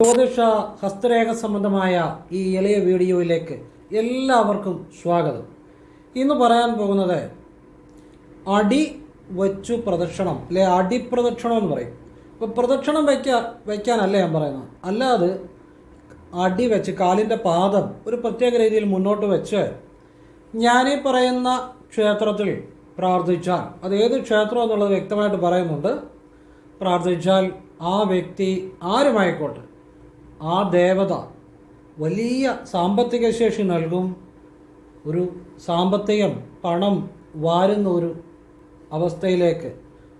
ജ്യോതിഷ ഹസ്തരേഖ സംബന്ധമായ ഈ എളിയ വീഡിയോയിലേക്ക് എല്ലാവർക്കും സ്വാഗതം. ഇന്ന് പറയാൻ പോകുന്നത് അടി വച്ചു പ്രദക്ഷിണം അല്ലെ അടിപ്രദക്ഷിണം എന്ന് പറയും. ഇപ്പോൾ പ്രദക്ഷിണം വയ്ക്കാൻ വയ്ക്കാനല്ല ഞാൻ പറയുന്നത്. അല്ലാതെ അടി വെച്ച് കാലിന്റെ പാദം ഒരു പ്രത്യേക രീതിയിൽ മുന്നോട്ട് വെച്ച് ഞാനീ പറയുന്ന ക്ഷേത്രത്തിൽ പ്രാർത്ഥിച്ചാൽ അത് ഏത് ക്ഷേത്രം എന്നുള്ളത് വ്യക്തമായിട്ട് പറയുന്നുണ്ട്. പ്രാർത്ഥിച്ചാൽ ആ വ്യക്തി ആരുമായിക്കോട്ടെ? ആ ദേവത വലിയ സാമ്പത്തിക ശേഷി നൽകും. ഒരു സാമ്പത്തികം പണം വാരുന്ന ഒരു അവസ്ഥയിലേക്ക്.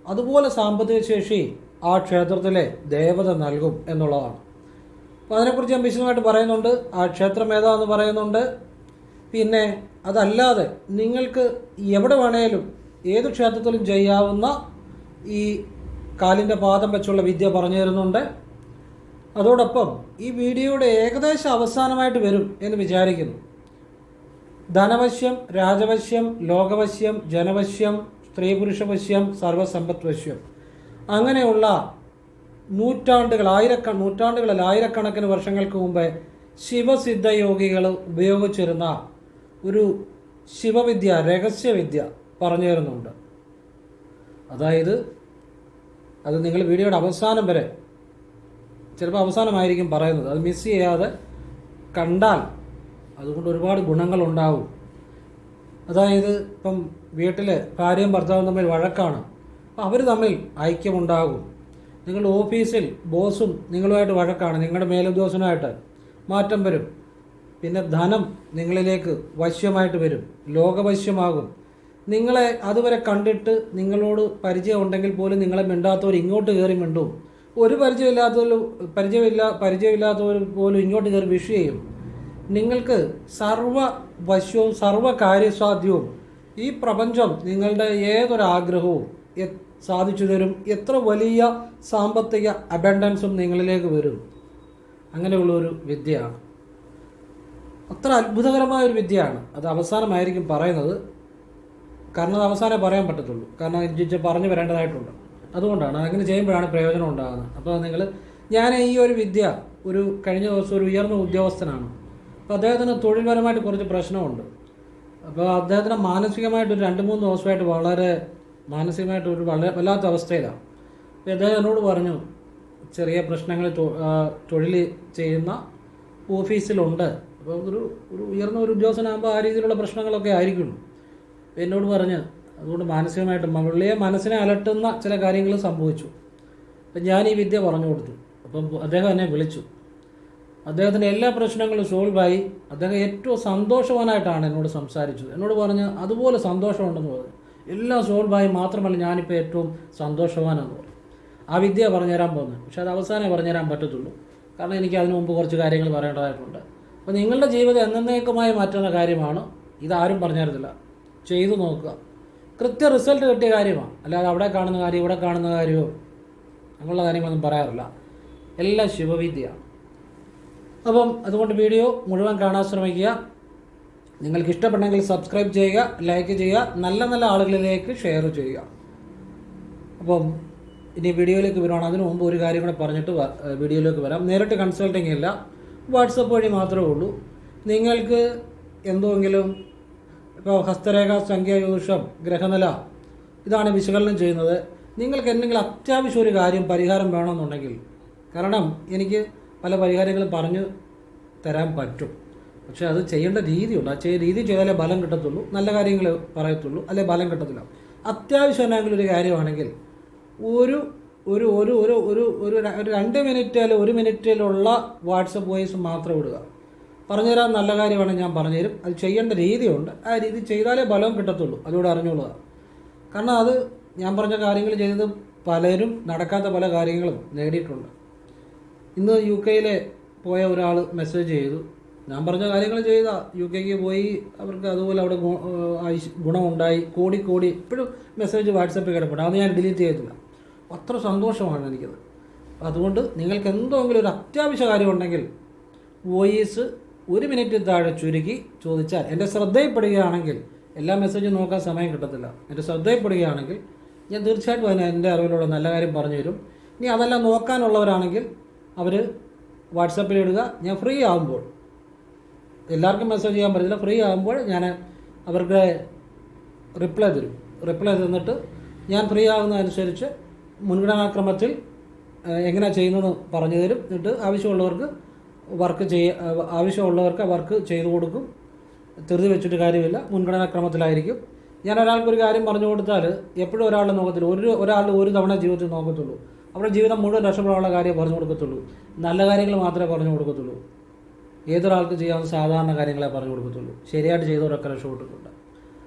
അതുപോലെ സാമ്പത്തിക ശേഷി ആ ക്ഷേത്രത്തിലെ ദേവത നൽകും എന്നുള്ളതാണ്. അപ്പോൾ അതിനെക്കുറിച്ച് ഞാൻ വിശദമായിട്ട് പറയുന്നുണ്ട്. ആ ക്ഷേത്രം ഏതാന്ന് പറയുന്നുണ്ട്. പിന്നെ അതല്ലാതെ നിങ്ങൾക്ക് എവിടെ വേണേലും ഏത് ക്ഷേത്രത്തിലും ചെയ്യാവുന്ന ഈ കാലിന്റെ പാദം വെച്ചുള്ള വിദ്യ പറഞ്ഞു തരുന്നുണ്ട്. അതോടൊപ്പം ഈ വീഡിയോയുടെ ഏകദേശം അവസാനമായിട്ട് വരും എന്ന് വിചാരിക്കുന്നു. ധനവശ്യം രാജവശ്യം ലോകവശ്യം ജനവശ്യം സ്ത്രീ പുരുഷവശ്യം സർവസമ്പത്വശ്യം. അങ്ങനെയുള്ള നൂറ്റാണ്ടുകൾ ആയിരക്ക നൂറ്റാണ്ടുകളിൽ ആയിരക്കണക്കിന് വർഷങ്ങൾക്ക് മുമ്പേ ശിവസിദ്ധയോഗികൾ ഉപയോഗിച്ചിരുന്ന ഒരു ശിവവിദ്യ രഹസ്യവിദ്യ പറഞ്ഞു തരുന്നുണ്ട്. അതായത് അത് നിങ്ങൾ വീഡിയോയുടെ അവസാനം വരെ ചിലപ്പോൾ അവസാനമായിരിക്കും പറയുന്നത്. അത് മിസ് ചെയ്യാതെ കണ്ടാൽ അതുകൊണ്ട് ഒരുപാട് ഗുണങ്ങളുണ്ടാവും. അതായത് ഇപ്പം വീട്ടിൽ ഭാര്യയും ഭർത്താവും തമ്മിൽ വഴക്കാണ്. അപ്പം അവർ തമ്മിൽ ഐക്യമുണ്ടാകും. നിങ്ങളുടെ ഓഫീസിൽ ബോസും നിങ്ങളുമായിട്ട് വഴക്കാണ്. നിങ്ങളുടെ മേലുദ്യോഗസ്ഥനുമായിട്ട് മാറ്റം വരും. പിന്നെ ധനം നിങ്ങളിലേക്ക് വശ്യമായിട്ട് വരും. ലോകവശ്യമാകും. നിങ്ങളെ അതുവരെ കണ്ടിട്ട് നിങ്ങളോട് പരിചയം ഉണ്ടെങ്കിൽ പോലും നിങ്ങളെ മിണ്ടാത്തവർ ഇങ്ങോട്ട് കയറി മിണ്ടും. ഒരു പരിചയമില്ലാത്തവർ പരിചയമില്ല പരിചയമില്ലാത്തവർ പോലും ഇങ്ങോട്ട് കയറി വിഷ് ചെയ്യും. നിങ്ങൾക്ക് സർവ വശ്യവും സർവ കാര്യസാധ്യവും ഈ പ്രപഞ്ചം നിങ്ങളുടെ ഏതൊരാഗ്രഹവും സാധിച്ചു തരും. എത്ര വലിയ സാമ്പത്തിക അബൻഡൻസും നിങ്ങളിലേക്ക് വരും. അങ്ങനെയുള്ള ഒരു വിദ്യയാണ്. അത്ര അത്ഭുതകരമായ ഒരു വിദ്യയാണ്. അത് അവസാനമായിരിക്കും പറയുന്നത്. കാരണം അത് അവസാനം പറയാൻ പറ്റത്തുള്ളൂ. കാരണം ഇത് പറഞ്ഞു വരേണ്ടതായിട്ടുണ്ട്. അതുകൊണ്ടാണ്. അങ്ങനെ ചെയ്യുമ്പോഴാണ് പ്രയോജനം ഉണ്ടാകുന്നത്. അപ്പോൾ നിങ്ങൾ ഞാൻ ഈ ഒരു വിദ്യ ഒരു കഴിഞ്ഞ ദിവസം ഒരു ഉയർന്ന ഉദ്യോഗസ്ഥനാണ്. അപ്പോൾ അദ്ദേഹത്തിന് തൊഴിൽപരമായിട്ട് കുറച്ച് പ്രശ്നമുണ്ട്. അപ്പോൾ അദ്ദേഹത്തിന് മാനസികമായിട്ട് ഒരു രണ്ട് മൂന്ന് ദിവസമായിട്ട് വളരെ മാനസികമായിട്ട് ഒരു വളരെ വല്ലാത്ത അവസ്ഥയിലാണ്. അപ്പോൾ അദ്ദേഹം എന്നോട് പറഞ്ഞു ചെറിയ പ്രശ്നങ്ങൾ തൊഴിൽ ചെയ്യുന്ന ഓഫീസിലുണ്ട്. അപ്പോൾ ഒരു ഒരു ഉയർന്ന ഒരു ഉദ്യോഗസ്ഥനാകുമ്പോൾ ആ രീതിയിലുള്ള പ്രശ്നങ്ങളൊക്കെ ആയിരിക്കുള്ളൂ എന്നോട് പറഞ്ഞ് അതുകൊണ്ട് മാനസികമായിട്ട് പുള്ളിയെ മനസ്സിനെ അലട്ടുന്ന ചില കാര്യങ്ങൾ സംഭവിച്ചു. അപ്പം ഞാൻ ഈ വിദ്യ പറഞ്ഞു കൊടുത്തു. അപ്പം അദ്ദേഹം എന്നെ വിളിച്ചു. അദ്ദേഹത്തിന്റെ എല്ലാ പ്രശ്നങ്ങളും സോൾവായി അദ്ദേഹം ഏറ്റവും സന്തോഷവാനായിട്ടാണ് എന്നോട് സംസാരിച്ചത്. എന്നോട് പറഞ്ഞ് അതുപോലെ സന്തോഷമുണ്ടെന്ന് പറഞ്ഞു. എല്ലാം സോൾവായി മാത്രമല്ല ഞാനിപ്പോൾ ഏറ്റവും സന്തോഷവാനെന്ന് പറഞ്ഞു. ആ വിദ്യ പറഞ്ഞുതരാൻ പോകുന്നത് പക്ഷേ അത് അവസാനമേ പറഞ്ഞുതരാൻ പറ്റത്തുള്ളൂ. കാരണം എനിക്ക് അതിനു മുമ്പ് കുറച്ച് കാര്യങ്ങൾ പറയേണ്ടതായിട്ടുണ്ട്. അപ്പോൾ നിങ്ങളുടെ ജീവിതം എന്നേക്കുമായി മാറ്റുന്ന കാര്യമാണ്. ഇതാരും പറഞ്ഞു തരത്തില്ല ചെയ്തു നോക്കുക. കൃത്യ റിസൾട്ട് കിട്ടിയ കാര്യമാണ്. അല്ലാതെ അവിടെ കാണുന്ന കാര്യം ഇവിടെ കാണുന്ന കാര്യമോ? അങ്ങനെയുള്ള കാര്യങ്ങളൊന്നും പറയാറില്ല. എല്ലാം ശിവവിദ്യയാണ് അപ്പം അതുകൊണ്ട് വീഡിയോ മുഴുവൻ കാണാൻ ശ്രമിക്കുക. നിങ്ങൾക്ക് ഇഷ്ടപ്പെട്ടെങ്കിൽ സബ്സ്ക്രൈബ് ചെയ്യുക ലൈക്ക് ചെയ്യുക നല്ല നല്ല ആളുകളിലേക്ക് ഷെയർ ചെയ്യുക. അപ്പം ഇനി വീഡിയോയിലേക്ക് വരുവാണ് അതിനു മുമ്പ് ഒരു കാര്യം കൂടെ പറഞ്ഞിട്ട് വീഡിയോയിലേക്ക് വരാം. നേരിട്ട് കൺസൾട്ടിങ് ഇല്ല. വാട്സപ്പ് വഴി മാത്രമേ ഉള്ളൂ. നിങ്ങൾക്ക് എന്തെങ്കിലും ഇപ്പോൾ ഹസ്തരേഖ സംഖ്യാജ്യോതിഷം ഗ്രഹനില. ഇതാണ് വിശകലനം ചെയ്യുന്നത്. നിങ്ങൾക്ക് എന്തെങ്കിലും അത്യാവശ്യം ഒരു കാര്യം പരിഹാരം വേണമെന്നുണ്ടെങ്കിൽ കാരണം എനിക്ക് പല പരിഹാരങ്ങളും പറഞ്ഞു തരാൻ പറ്റും. പക്ഷേ അത് ചെയ്യേണ്ട രീതിയുണ്ട്. ആ ചെയ്യ രീതി ചെയ്താലേ ബലം കിട്ടത്തുള്ളൂ. നല്ല കാര്യങ്ങൾ പറയത്തുള്ളൂ. അല്ലെ ബലം കിട്ടത്തില്ല. അത്യാവശ്യം എന്തെങ്കിലും ഒരു കാര്യമാണെങ്കിൽ ഒരു ഒരു ഒരു ഒരു ഒരു ഒരു രണ്ട് മിനിറ്റ് അല്ലെങ്കിൽ ഒരു മിനിറ്റിലുള്ള വാട്സപ്പ് വോയിസ് മാത്രം ഇടുക. പറഞ്ഞുതരാൻ നല്ല കാര്യമാണ് ഞാൻ പറഞ്ഞുതരും. അത് ചെയ്യേണ്ട രീതിയുണ്ട്. ആ രീതി ചെയ്താലേ ബലം കിട്ടത്തുള്ളൂ. അതുകൂടെ അറിഞ്ഞുള്ളതാണ് കാരണം അത് ഞാൻ പറഞ്ഞ കാര്യങ്ങൾ ചെയ്തത് പലരും നടക്കാത്ത പല കാര്യങ്ങളും നേടിയിട്ടുണ്ട്. ഇന്ന് യു കെയിലെ പോയ ഒരാൾ മെസ്സേജ് ചെയ്തു. ഞാൻ പറഞ്ഞ കാര്യങ്ങൾ ചെയ്ത. യു കെക്ക് പോയി. അവർക്ക് അതുപോലെ അവിടെ ഗുണമുണ്ടായി. കോടി കോടി ഇപ്പോഴും മെസ്സേജ് വാട്സപ്പിൽ കിടപ്പുണ്ട്. അത് ഞാൻ ഡിലീറ്റ് ചെയ്തില്ല അത്ര സന്തോഷമാണ് എനിക്കത്. അതുകൊണ്ട് നിങ്ങൾക്ക് എന്തെങ്കിലും ഒരു അത്യാവശ്യ കാര്യമുണ്ടെങ്കിൽ വോയിസ് ഒരു മിനിറ്റ് താഴെ ചുരുക്കി ചോദിച്ചാൽ എന്റെ ശ്രദ്ധയിൽപ്പെടുകയാണെങ്കിൽ എല്ലാ മെസ്സേജും നോക്കാൻ സമയം കിട്ടത്തില്ല. എന്റെ ശ്രദ്ധയിൽപ്പെടുകയാണെങ്കിൽ ഞാൻ തീർച്ചയായിട്ടും അതിന് എന്റെ അറിവിലൂടെ നല്ല കാര്യം പറഞ്ഞു തരും. ഇനി അതെല്ലാം നോക്കാനുള്ളവരാണെങ്കിൽ അവർ വാട്സപ്പിൽ ഇടുക. ഞാൻ ഫ്രീ ആകുമ്പോൾ എല്ലാവർക്കും മെസ്സേജ് ചെയ്യാൻ പറ്റില്ല ഫ്രീ ആകുമ്പോൾ ഞാൻ അവർക്ക് റിപ്ലൈ തരും. റിപ്ലൈ തന്നിട്ട് ഞാൻ ഫ്രീ ആകുന്നതനുസരിച്ച് മുൻഗണനാക്രമത്തിൽ എങ്ങനെ ചെയ്യുന്നതെന്ന് പറഞ്ഞു തരും. എന്നിട്ട് ആവശ്യമുള്ളവർക്ക് വർക്ക് ചെയ്യ ആവശ്യമുള്ളവർക്ക് വർക്ക് ചെയ്തു കൊടുക്കും. ധൃതി വെച്ചിട്ട് കാര്യമില്ല. മുൻഗണനാക്രമത്തിലായിരിക്കും ഞാൻ ഒരാൾക്ക് ഒരു കാര്യം പറഞ്ഞു കൊടുത്താൽ എപ്പോഴും ഒരാളെ നോക്കത്തില്ല ഒരു ഒരാൾ ഒരു തവണ ജീവിതത്തിൽ നോക്കത്തുള്ളൂ. അവരുടെ ജീവിതം മുഴുവൻ രക്ഷപ്പെടാനുള്ള കാര്യം പറഞ്ഞു കൊടുക്കത്തുള്ളൂ. നല്ല കാര്യങ്ങൾ മാത്രമേ പറഞ്ഞു കൊടുക്കത്തുള്ളൂ. ഏതൊരാൾക്ക് ചെയ്യാവുന്ന സാധാരണ കാര്യങ്ങളെ പറഞ്ഞു കൊടുക്കത്തുള്ളൂ. ശരിയായിട്ട് ചെയ്തവരൊക്കെ രക്ഷപ്പെട്ടിട്ടുണ്ട്.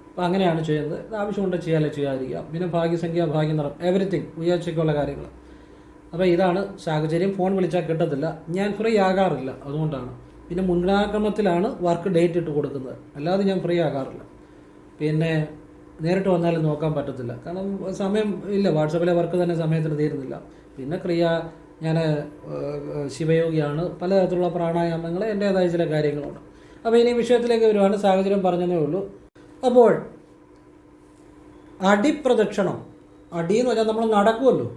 അപ്പോൾ അങ്ങനെയാണ് ചെയ്യുന്നത്. ആവശ്യമുണ്ടെങ്കിൽ ആവശ്യമുണ്ട് ചെയ്യാതിരിക്കുക ചെയ്യാതിരിക്കാം. പിന്നെ ഭാഗ്യസംഖ്യ ഭാഗ്യനിറം എവറിത്തിങ് ഉയർച്ചയ്ക്കുള്ള കാര്യങ്ങൾ. അപ്പോൾ ഇതാണ് സാഹചര്യം. ഫോൺ വിളിച്ചാൽ കിട്ടത്തില്ല. ഞാൻ ഫ്രീ ആകാറില്ല. അതുകൊണ്ടാണ്. പിന്നെ മുൻഗണനാക്രമത്തിലാണ് വർക്ക് ഡേറ്റ് ഇട്ട് കൊടുക്കുന്നത്. അല്ലാതെ ഞാൻ ഫ്രീ ആകാറില്ല. പിന്നെ നേരിട്ട് വന്നാലും നോക്കാൻ പറ്റത്തില്ല. കാരണം സമയം ഇല്ല. വാട്സപ്പിലെ വർക്ക് തന്നെ സമയത്തിന് തീരുന്നില്ല. പിന്നെ ക്രിയ ഞാൻ ശിവയോഗിയാണ്. പലതരത്തിലുള്ള പ്രാണായാമങ്ങൾ എന്റേതായ ചില കാര്യങ്ങളുണ്ട്. അപ്പോൾ ഇനി വിഷയത്തിലേക്ക് വരുവാണ്. സാഹചര്യം പറഞ്ഞതേ ഉള്ളൂ. അപ്പോൾ അടിപ്രദക്ഷിണം. അടി എന്ന് പറഞ്ഞാൽ നമ്മൾ നടക്കുമല്ലോ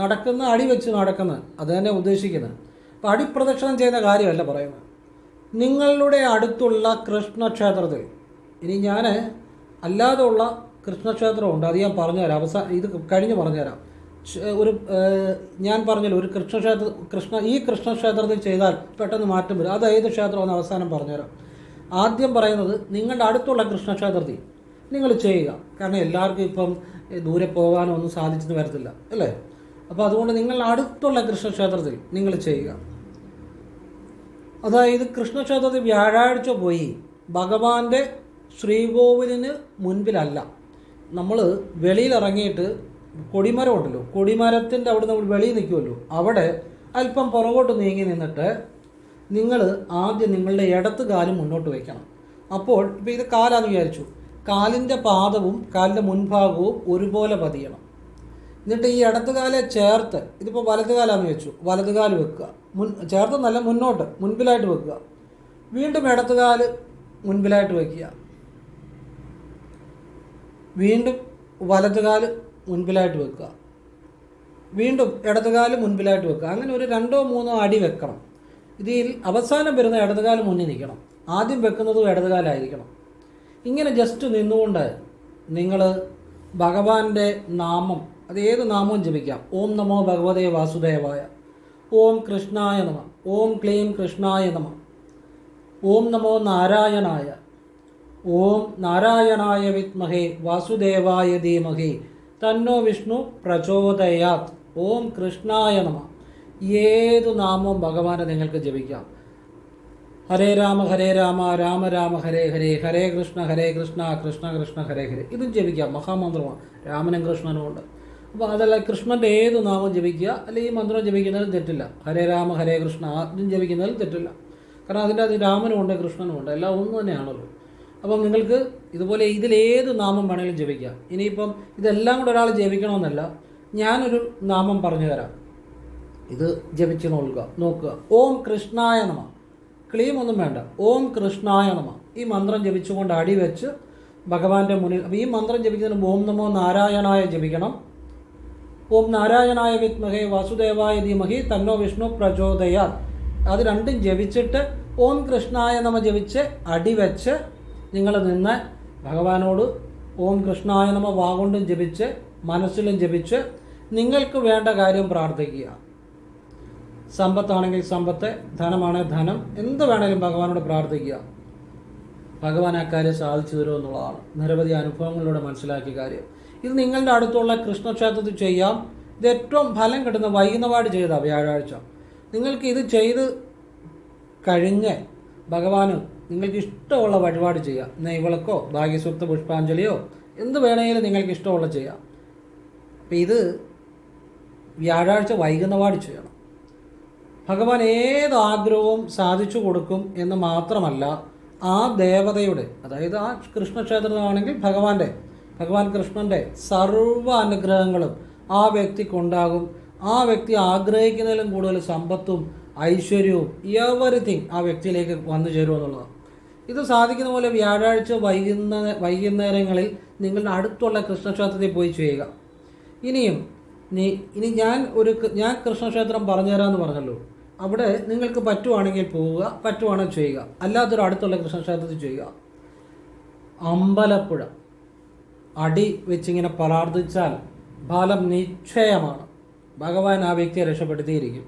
നടക്കുന്ന അടി വെച്ച് നടക്കുന്നത് അത് തന്നെ ഉദ്ദേശിക്കുന്നത്. അപ്പോൾ അടിപ്രദക്ഷിണം ചെയ്യുന്ന കാര്യമല്ല പറയുന്നത്. നിങ്ങളുടെ അടുത്തുള്ള കൃഷ്ണക്ഷേത്രത്തിൽ ഇനി ഞാൻ അല്ലാതെ ഉള്ള കൃഷ്ണക്ഷേത്രമുണ്ട് അത് ഞാൻ പറഞ്ഞുതരാം. അവസാന ഇത് കഴിഞ്ഞ് പറഞ്ഞുതരാം. ഒരു ഞാൻ പറഞ്ഞല്ലോ ഒരു കൃഷ്ണക്ഷേത്ര കൃഷ്ണ ഈ കൃഷ്ണക്ഷേത്രത്തിൽ ചെയ്താൽ പെട്ടെന്ന് മാറ്റം വരും. അത് ഏത് ക്ഷേത്രമെന്ന് അവസാനം പറഞ്ഞുതരാം. ആദ്യം പറയുന്നത് നിങ്ങളുടെ അടുത്തുള്ള കൃഷ്ണക്ഷേത്രത്തിൽ നിങ്ങൾ ചെയ്യുക. കാരണം എല്ലാവർക്കും ഇപ്പം ദൂരെ പോകാനോ ഒന്നും സാധിച്ചെന്ന് വരത്തില്ല അല്ലേ? അപ്പോൾ അതുകൊണ്ട് നിങ്ങൾ അടുത്തുള്ള കൃഷ്ണക്ഷേത്രത്തിൽ നിങ്ങൾ ചെയ്യുക. അതായത് കൃഷ്ണക്ഷേത്രത്തിൽ വ്യാഴാഴ്ച പോയി ഭഗവാന്റെ ശ്രീകോവിലിന് മുൻപിലല്ല. നമ്മൾ വെളിയിൽ ഇറങ്ങിയിട്ട് കൊടിമരം ഉണ്ടല്ലോ കൊടിമരത്തിന്റെ അവിടെ നമ്മൾ വെളിയിൽ നിൽക്കുമല്ലോ. അവിടെ അല്പം പുറകോട്ട് നീങ്ങി നിന്നിട്ട് നിങ്ങൾ ആദ്യം നിങ്ങളുടെ ഇടത്ത് കാലും മുന്നോട്ട് വയ്ക്കണം. അപ്പോൾ ഇപ്പോൾ ഇത് കാലാന്ന് വിചാരിച്ചു. കാലിന്റെ പാദവും കാലിന്റെ മുൻഭാഗവും ഒരുപോലെ പതിയണം. എന്നിട്ട് ഈ ഇടത്തുകാലെ ചേർത്ത് ഇതിപ്പോൾ വലതുകാലാന്ന് വെച്ചു. വലതുകാൽ വെക്കുക. മുൻ ചേർത്ത് നല്ല മുന്നോട്ട് മുൻപിലായിട്ട് വെക്കുക. വീണ്ടും ഇടത്തുകാൽ മുൻപിലായിട്ട് വയ്ക്കുക വീണ്ടും വലതുകാൽ മുൻപിലായിട്ട് വെക്കുക. വീണ്ടും ഇടതുകാൽ മുൻപിലായിട്ട് വെക്കുക. അങ്ങനെ ഒരു രണ്ടോ മൂന്നോ അടി വെക്കണം. ഇതിൽ അവസാനം വരുന്ന ഇടതുകാൽ മുന്നിൽ നിൽക്കണം. ആദ്യം വെക്കുന്നതും ഇടതുകാലായിരിക്കണം. ഇങ്ങനെ ജസ്റ്റ് നിന്നുകൊണ്ട് നിങ്ങൾ ഭഗവാന്റെ നാമം അത് ഏത് നാമവും ജപിക്കാം. ഓം നമോ ഭഗവതേ വാസുദേവായ. ഓം കൃഷ്ണായ നമ. ഓം ക്ലീം കൃഷ്ണായ നമ. ഓം നമോ നാരായണായ. ഓം നാരായണായ വിത്മഹേ വാസുദേവായ ധീമഹേ. തന്നോ വിഷ്ണു പ്രചോദയാത്. ഓം കൃഷ്ണായ നമ. ഏതു നാമവും ഭഗവാനെ നിങ്ങൾക്ക് ജപിക്കാം. ഹരേ രാമ ഹരേ രാമ രാമ രാമ ഹരേ ഹരേ ഹരേ കൃഷ്ണ ഹരേ കൃഷ്ണ കൃഷ്ണ കൃഷ്ണ ഹരേ ഹരേ. ഇതും ജപിക്കാം. മഹാമന്ത്രമാണ്. രാമനും കൃഷ്ണനും ഉണ്ട് അപ്പോൾ അതല്ല കൃഷ്ണന്റെ ഏത് നാമം ജപിക്കുക അല്ലെങ്കിൽ ഈ മന്ത്രം ജപിക്കുന്നതിലും തെറ്റില്ല. ഹരേ രാമ ഹരേ കൃഷ്ണ ആദ്യം ജപിക്കുന്നതിലും തെറ്റില്ല. കാരണം അതിന്റെ അത് രാമനും ഉണ്ട് കൃഷ്ണനും ഉണ്ട് എല്ലാം ഒന്നു തന്നെയാണല്ലോ. അപ്പം നിങ്ങൾക്ക് ഇതുപോലെ ഇതിലേത് നാമം വേണമെങ്കിലും ജപിക്കാം. ഇനിയിപ്പം ഇതെല്ലാം കൂടെ ഒരാൾ ജപിക്കണമെന്നല്ല ഞാനൊരു നാമം പറഞ്ഞു തരാം. ഇത് ജപിച്ച് നോക്കുക നോക്കുക. ഓം കൃഷ്ണായ നമ. ക്ലീം ഒന്നും വേണ്ട. ഓം കൃഷ്ണായ നമ. ഈ മന്ത്രം ജപിച്ചുകൊണ്ട് അടിവെച്ച് ഭഗവാന്റെ മുന്നിൽ അപ്പോൾ ഈ മന്ത്രം ജപിക്കുന്നതിന് ഓം നമോ നാരായണായ ജപിക്കണം. ഓം നാരായണായ വിത്മഹേ വാസുദേവായ ധീമഹി തന്നോ വിഷ്ണു പ്രചോദയാ അത് രണ്ടും ജപിച്ചിട്ട് ഓം കൃഷ്ണായ നമ ജപിച്ച് അടിവെച്ച് നിങ്ങൾ നിന്ന് ഭഗവാനോട് ഓം കൃഷ്ണായ നമ വാഗൊണ്ടും ജപിച്ച് മനസ്സിലും ജപിച്ച് നിങ്ങൾക്ക് വേണ്ട കാര്യം പ്രാർത്ഥിക്കുക. സമ്പത്താണെങ്കിൽ സമ്പത്ത് ധനമാണെങ്കിൽ ധനം. എന്ത് വേണേലും ഭഗവാനോട് പ്രാർത്ഥിക്കുക. ഭഗവാൻ ആ കാര്യം സാധിച്ചു തരുമോ എന്നുള്ളതാണ് നിരവധി അനുഭവങ്ങളിലൂടെ മനസ്സിലാക്കിയ കാര്യം. ഇത് നിങ്ങളുടെ അടുത്തുള്ള കൃഷ്ണക്ഷേത്രത്തിൽ ചെയ്യാം. ഇത് ഏറ്റവും ഫലം കിട്ടുന്ന വൈകുന്നപാട് ചെയ്താൽ വ്യാഴാഴ്ച. നിങ്ങൾക്ക് ഇത് ചെയ്ത് കഴിഞ്ഞ് ഭഗവാന് നിങ്ങൾക്ക് ഇഷ്ടമുള്ള വഴിപാട് ചെയ്യാം. നെയ്വിളക്കോ ഭാഗ്യസൂക്ത പുഷ്പാഞ്ജലിയോ എന്ത് വേണമെങ്കിലും നിങ്ങൾക്ക് ഇഷ്ടമുള്ള ചെയ്യാം. അപ്പം ഇത് വ്യാഴാഴ്ച വൈകുന്നപാട് ചെയ്യണം. ഭഗവാൻ ഏത് ആഗ്രഹവും സാധിച്ചു കൊടുക്കും എന്ന് മാത്രമല്ല ആ ദേവതയുടെ അതായത് ആ കൃഷ്ണക്ഷേത്രമാണെങ്കിൽ ഭഗവാന്റെ ഭഗവാൻ കൃഷ്ണന്റെ സർവ അനുഗ്രഹങ്ങളും ആ വ്യക്തിക്കുണ്ടാകും. ആ വ്യക്തി ആഗ്രഹിക്കുന്നതിലും കൂടുതൽ സമ്പത്തും ഐശ്വര്യവും എവറിത്തിങ് ആ വ്യക്തിയിലേക്ക് വന്നു ചേരുമെന്നുള്ളതാണ് ഇത് സാധിക്കുന്ന പോലെ വ്യാഴാഴ്ച വൈകുന്ന വൈകുന്നേരങ്ങളിൽ നിങ്ങളുടെ അടുത്തുള്ള കൃഷ്ണക്ഷേത്രത്തിൽ പോയി ചെയ്യുക. ഇനിയും നീ ഇനി ഞാൻ ഒരു ഞാൻ കൃഷ്ണക്ഷേത്രം പറഞ്ഞുതരാമെന്ന് പറഞ്ഞല്ലോ. അവിടെ നിങ്ങൾക്ക് പറ്റുവാണെങ്കിൽ പോവുക പറ്റുവാണെങ്കിൽ ചെയ്യുക. അല്ലാത്തൊരു അടുത്തുള്ള കൃഷ്ണക്ഷേത്രത്തിൽ ചെയ്യുക. അമ്പലപ്പുഴ. അടി വെച്ചിങ്ങനെ പ്രാർത്ഥിച്ചാൽ ഫലം നിശ്ചയമാണ്. ഭഗവാൻ ആ വ്യക്തിയെ രക്ഷപ്പെടുത്തിയിരിക്കും.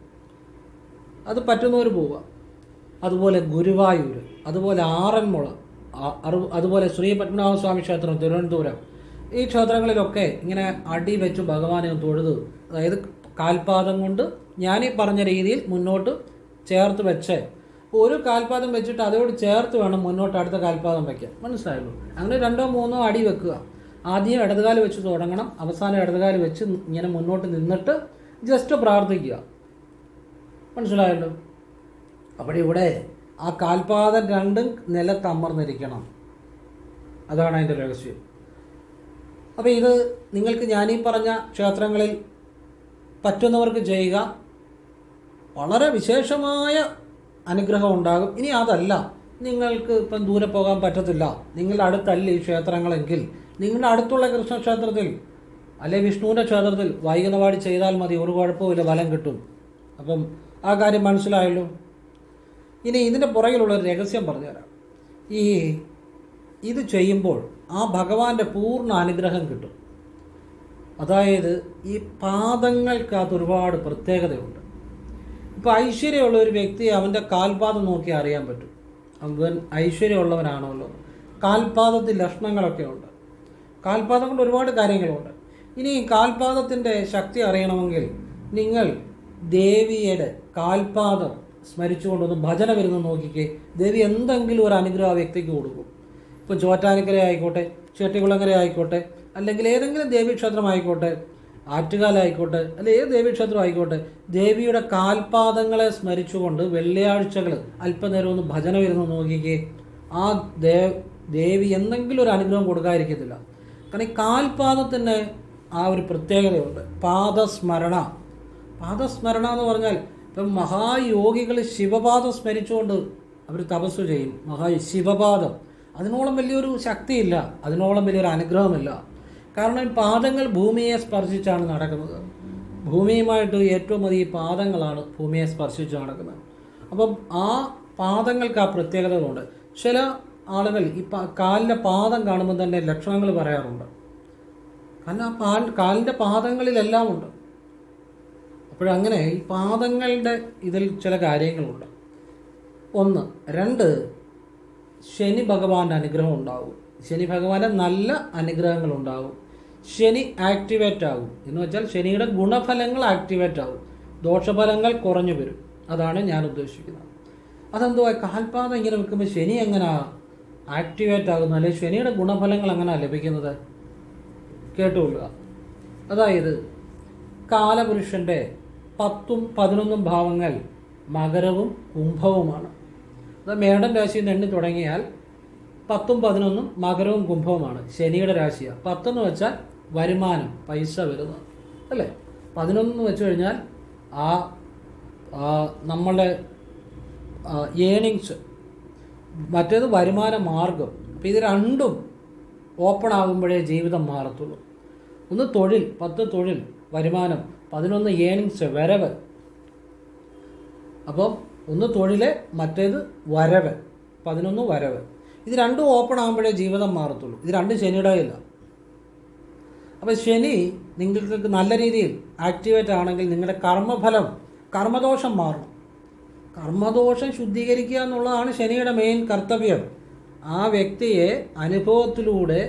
അത് പറ്റുന്നവർ പോവുക. അതുപോലെ ഗുരുവായൂർ അതുപോലെ ആറന്മുള അതുപോലെ ശ്രീ പത്മനാഭസ്വാമി ക്ഷേത്രം തിരുവനന്തപുരം ഈ ക്ഷേത്രങ്ങളിലൊക്കെ ഇങ്ങനെ അടി വെച്ച് ഭഗവാനെ തൊഴുത് അതായത് കാൽപാദം കൊണ്ട് ഞാനീ പറഞ്ഞ രീതിയിൽ മുന്നോട്ട് ചേർത്ത് വെച്ച് ഒരു കാൽപാദം വെച്ചിട്ട് അതോട് ചേർത്ത് വേണം മുന്നോട്ട് അടുത്ത കാൽപാദം വയ്ക്കാൻ മനസ്സിലായല്ലോ? അങ്ങനെ രണ്ടോ മൂന്നോ അടി വെക്കുക. ആദ്യം ഇടതുകാൽ വെച്ച് തുടങ്ങണം. അവസാനം ഇടതുകാൽ വെച്ച് ഇങ്ങനെ മുന്നോട്ട് നിന്നിട്ട് ജസ്റ്റ് പ്രാർത്ഥിക്കുക. മനസ്സിലായല്ലോ? അപ്പോൾ ഇവിടെ ആ കാൽപാദം രണ്ടും നിലത്തമർന്നിരിക്കണം അതാണ് അതിന്റെ രഹസ്യം. അപ്പോൾ ഇത് നിങ്ങൾക്ക് ഞാനീ പറഞ്ഞ ക്ഷേത്രങ്ങളിൽ പറ്റുന്നവർക്ക് ചെയ്യുക. വളരെ വിശേഷമായ അനുഗ്രഹം ഉണ്ടാകും. ഇനി അതല്ല. നിങ്ങൾക്ക് ഇപ്പം ദൂരെ പോകാൻ പറ്റത്തില്ല. നിങ്ങളുടെ അടുത്തല്ല ഈ ക്ഷേത്രങ്ങളെങ്കിൽ നിങ്ങളുടെ അടുത്തുള്ള കൃഷ്ണക്ഷേത്രത്തിൽ അല്ലെ വിഷ്ണുവിന്റെ ക്ഷേത്രത്തിൽ വൈകുന്നവാടി ചെയ്താൽ മതി ഒരു കുഴപ്പമില്ല ഫലം കിട്ടും. അപ്പം ആ കാര്യം മനസ്സിലായല്ലോ? ഇനി ഇതിന്റെ പുറകിലുള്ള ഒരു രഹസ്യം പറഞ്ഞുതരാം. ഈ ഇത് ചെയ്യുമ്പോൾ ആ ഭഗവാന്റെ പൂർണ അനുഗ്രഹം കിട്ടും. അതായത് ഈ പാദങ്ങൾക്കകത്ത് ഒരുപാട് പ്രത്യേകതയുണ്ട്. ഇപ്പോൾ ഐശ്വര്യമുള്ള ഒരു വ്യക്തി അവന്റെ കാൽപാദം നോക്കി അറിയാൻ പറ്റും. അവൻ ഐശ്വര്യമുള്ളവനാണല്ലോ. കാൽപാദത്തിൽ ലക്ഷണങ്ങളൊക്കെ ഉണ്ട്. കാൽപാദം കൊണ്ട് ഒരുപാട് കാര്യങ്ങളുണ്ട്. ഇനി കാൽപാദത്തിന്റെ ശക്തി അറിയണമെങ്കിൽ നിങ്ങൾ ദേവിയുടെ കാൽപാദം സ്മരിച്ചുകൊണ്ടൊന്ന് ഭജന വരുന്ന നോക്കിക്കേ. ദേവി എന്തെങ്കിലും ഒരു അനുഗ്രഹം ആ വ്യക്തിക്ക് കൊടുക്കും. ഇപ്പോൾ ചോറ്റാനിക്കര ആയിക്കോട്ടെ ചേട്ടികുളങ്ങര ആയിക്കോട്ടെ അല്ലെങ്കിൽ ഏതെങ്കിലും ദേവീക്ഷേത്രം ആയിക്കോട്ടെ ആറ്റുകാലായിക്കോട്ടെ അല്ലെ ഏത് ദേവീക്ഷേത്രം ആയിക്കോട്ടെ ദേവിയുടെ കാൽപാദങ്ങളെ സ്മരിച്ചുകൊണ്ട് വെള്ളിയാഴ്ചകൾ അല്പനേരം ഒന്ന് ഭജന വരുന്ന നോക്കിക്കേ. ആ ദേവി എന്തെങ്കിലും ഒരു അനുഗ്രഹം കൊടുക്കാതിരിക്കത്തില്ല. കാരണം ഈ കാൽപാദത്തിന് ആ ഒരു പ്രത്യേകതയുണ്ട്. പാദസ്മരണ. പാദസ്മരണ എന്ന് പറഞ്ഞാൽ ഇപ്പം മഹായോഗികൾ ശിവപാദം സ്മരിച്ചുകൊണ്ട് അവർ തപസ് ചെയ്യും. മഹാ ശിവപാദം. അതിനോളം വലിയൊരു ശക്തിയില്ല. അതിനോളം വലിയൊരു അനുഗ്രഹമില്ല. കാരണം ഈ പാദങ്ങൾ ഭൂമിയെ സ്പർശിച്ചാണ് നടക്കുന്നത്. ഭൂമിയുമായിട്ട് ഏറ്റവും അധികം പാദങ്ങളാണ് ഭൂമിയെ സ്പർശിച്ച് നടക്കുന്നത്. അപ്പം ആ പാദങ്ങൾക്ക് ആ പ്രത്യേകതകളുണ്ട്. ചില ആളുകൾ ഈ കാലിന്റെ പാദം കാണുമ്പോൾ തന്നെ ലക്ഷണങ്ങൾ പറയാറുണ്ട്. കാരണം ആ പാൽ കാലിന്റെ പാദങ്ങളിലെല്ലാം ഉണ്ട്. അപ്പോഴങ്ങനെ ഈ പാദങ്ങളുടെ ഇതിൽ ചില കാര്യങ്ങളുണ്ട്. ഒന്ന് രണ്ട് ശനി ഭഗവാന്റെ അനുഗ്രഹം ഉണ്ടാവും. ശനി ഭഗവാന്റെ നല്ല അനുഗ്രഹങ്ങൾ ഉണ്ടാവും. ശനി ആക്ടിവേറ്റ് ആകും എന്ന് വെച്ചാൽ ശനിയുടെ ഗുണഫലങ്ങൾ ആക്ടിവേറ്റ് ആകും ദോഷഫലങ്ങൾ കുറഞ്ഞു വരും. അതാണ് ഞാൻ ഉദ്ദേശിക്കുന്നത്. അതെന്തുവാ? കാൽപാദം ഇങ്ങനെ വെക്കുമ്പോൾ ശനി എങ്ങനെയാ ആക്ടിവേറ്റ് ആകുന്ന. അല്ലെങ്കിൽ ശനിയുടെ ഗുണഫലങ്ങൾ അങ്ങനെ ലഭിക്കുന്നത്? കേട്ടുകൊള്ളുക. അതായത് കാലപുരുഷന്റെ പത്തും പതിനൊന്നും ഭാവങ്ങൾ മകരവും കുംഭവുമാണ്. അത് മേടൻ രാശിയിൽ നിന്ന് എണ്ണി തുടങ്ങിയാൽ പത്തും പതിനൊന്നും മകരവും കുംഭവുമാണ്. ശനിയുടെ രാശിയാണ് പത്തെന്ന് വെച്ചാൽ വരുമാനം പൈസ വരുന്നത് അല്ലേ? പതിനൊന്ന് വെച്ച് കഴിഞ്ഞാൽ ആ, നമ്മളുടെ ഏണിങ്സ് മറ്റേത് വരുമാന മാർഗം അപ്പോൾ ഇത് രണ്ടും ഓപ്പൺ ആകുമ്പോഴേ ജീവിതം മാറത്തുള്ളൂ. ഒന്ന് തൊഴിൽ പത്ത് തൊഴിൽ വരുമാനം പതിനൊന്ന് ഏണിങ്സ് വരവ്. അപ്പം ഒന്ന് തൊഴിൽ മറ്റേത് വരവ് പതിനൊന്ന് വരവ്. ഇത് രണ്ടും ഓപ്പൺ ആകുമ്പോഴേ ജീവിതം മാറത്തുള്ളൂ. ഇത് രണ്ടും ശനിയുടെ അപ്പോൾ ശനി നിങ്ങൾക്ക് നല്ല രീതിയിൽ ആക്ടിവേറ്റ് ആണെങ്കിൽ നിങ്ങളുടെ കർമ്മഫലം കർമ്മദോഷം മാറണം കർമ്മദോഷം ശുദ്ധീകരിക്കുക എന്നുള്ളതാണ് ശനിയുടെ മെയിൻ കർത്തവ്യം. ആ വ്യക്തിയെ അനുഭവത്തിലൂടെ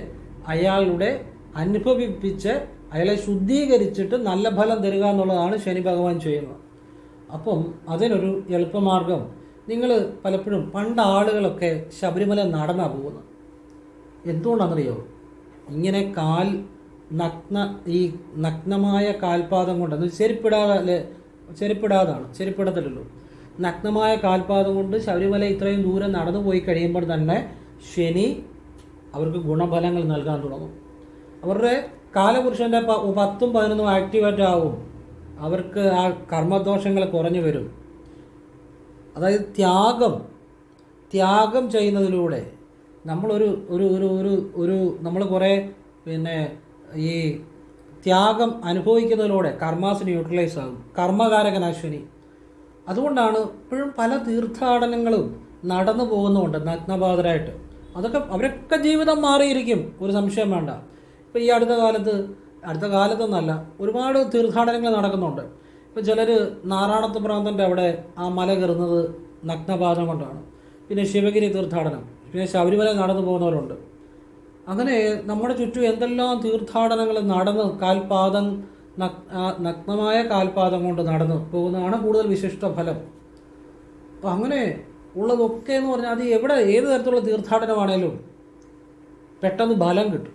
അയാളുടെ അനുഭവിപ്പിച്ച് അയാളെ ശുദ്ധീകരിച്ചിട്ട് നല്ല ഫലം തരിക എന്നുള്ളതാണ് ശനി ഭഗവാൻ ചെയ്യുന്നത്. അപ്പം അതിനൊരു എളുപ്പമാർഗം. നിങ്ങൾ പലപ്പോഴും പണ്ട് ആളുകളൊക്കെ ശബരിമല നടന്നാണ് പോകുന്നത്. എന്തുകൊണ്ടാണെന്നറിയോ? ഇങ്ങനെ കാൽ നഗ്ന ഈ നഗ്നമായ കാൽപാദം കൊണ്ട് ചെരുപ്പിടാതെ ചെരുപ്പിടാതാണ് ചെരുപ്പിടത്തില്ലല്ലോ നഗ്നമായ കാൽപാദം കൊണ്ട് ശബരിമല ഇത്രയും ദൂരം നടന്നു പോയി കഴിയുമ്പോൾ തന്നെ ശനി അവർക്ക് ഗുണഫലങ്ങൾ നൽകാൻ തുടങ്ങും. അവരുടെ കാലപുരുഷന്റെ പത്തും പതിനൊന്നും ആക്ടിവേറ്റ് ആവും. അവർക്ക് ആ കർമ്മദോഷങ്ങൾ കുറഞ്ഞു വരും. അതായത് ത്യാഗം ത്യാഗം ചെയ്യുന്നതിലൂടെ നമ്മളൊരു ഒരു ഒരു ഒരു ഒരു നമ്മൾ കുറേ പിന്നെ ഈ ത്യാഗം അനുഭവിക്കുന്നതിലൂടെ കർമാസിന് യൂട്ടിലൈസ് ആകും. കർമ്മകാരകൻ അശ്വിനി അതുകൊണ്ടാണ് ഇപ്പോഴും പല തീർത്ഥാടനങ്ങളും നടന്നു പോകുന്നുമുണ്ട് നഗ്നപാതരായിട്ട് അതൊക്കെ അവരൊക്കെ ജീവിതം മാറിയിരിക്കും. ഒരു സംശയം വേണ്ട. ഇപ്പോൾ ഈ അടുത്ത കാലത്ത് അടുത്ത കാലത്തൊന്നല്ല ഒരുപാട് തീർത്ഥാടനങ്ങൾ നടക്കുന്നുണ്ട്. ഇപ്പോൾ ചിലർ നാറാണത്ത് പ്രാന്തന്റെ അവിടെ ആ മല കയറുന്നത് നഗ്നപാതം കൊണ്ടാണ്. പിന്നെ ശിവഗിരി തീർത്ഥാടനം പിന്നെ ശബരിമല നടന്നു പോകുന്നവരുണ്ട്. അങ്ങനെ നമ്മുടെ ചുറ്റും എന്തെല്ലാം തീർത്ഥാടനങ്ങൾ നടന്ന് കാൽപാദം നഗ്നമായ കാൽപാദം കൊണ്ട് നടന്ന് പോകുന്നതാണ് കൂടുതൽ വിശിഷ്ട ഫലം. അപ്പം അങ്ങനെ ഉള്ളതൊക്കെ എന്ന് പറഞ്ഞാൽ അത് എവിടെ ഏത് തരത്തിലുള്ള തീർത്ഥാടനമാണേലും പെട്ടെന്ന് ഫലം കിട്ടും.